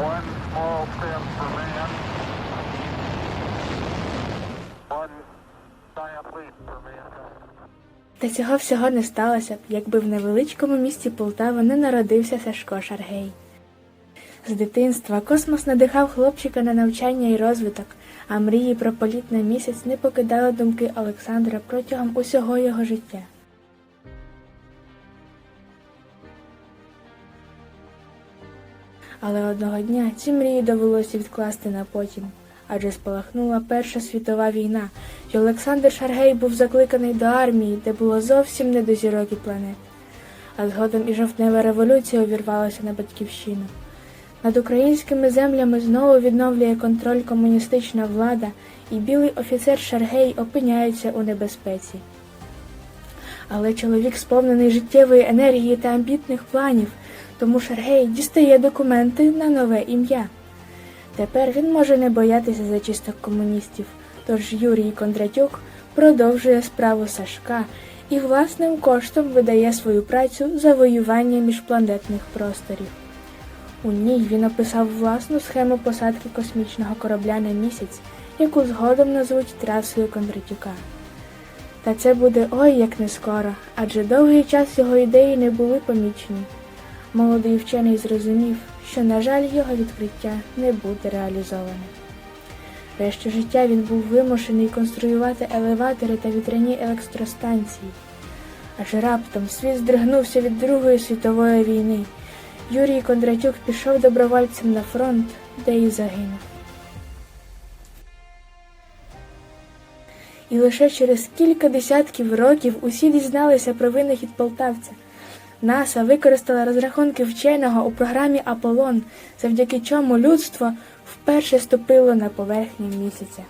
One small step for man. One giant leap for mankind. Та цього всього не сталося б, якби в невеличкому місті Полтава не народився Сашко Шаргей. З дитинства космос надихав хлопчика на навчання і розвиток, а мрії про політ на місяць не покидали думки Олександра протягом усього його життя. Але одного дня ці мрії довелося відкласти на потім, адже спалахнула Перша світова війна, і Олександр Шаргей був закликаний до армії, де було зовсім не до зірок і планет. А згодом і жовтнева революція увірвалася на батьківщину. Над українськими землями знову відновлює контроль комуністична влада, і білий офіцер Шаргей опиняється у небезпеці. Але чоловік сповнений життєвої енергії та амбітних планів, тому Шаргей дістає документи на нове ім'я. Тепер він може не боятися зачисток комуністів, тож Юрій Кондратюк продовжує справу Сашка і власним коштом видає свою працю завоювання міжпланетних просторів. У ній він описав власну схему посадки космічного корабля на місяць, яку згодом назвуть трасою Кондратюка. Та це буде ой як не скоро, адже довгий час його ідеї не були помічені. Молодий вчений зрозумів, що, на жаль, його відкриття не буде реалізоване. Решту життя він був вимушений конструювати елеватори та вітряні електростанції. Аж раптом світ здригнувся від Другої світової війни. Юрій Кондратюк пішов добровольцем на фронт, де і загинув. І лише через кілька десятків років усі дізналися про винахід полтавця. НАСА використала розрахунки вченого у програмі Аполлон, завдяки чому людство вперше ступило на поверхню місяця.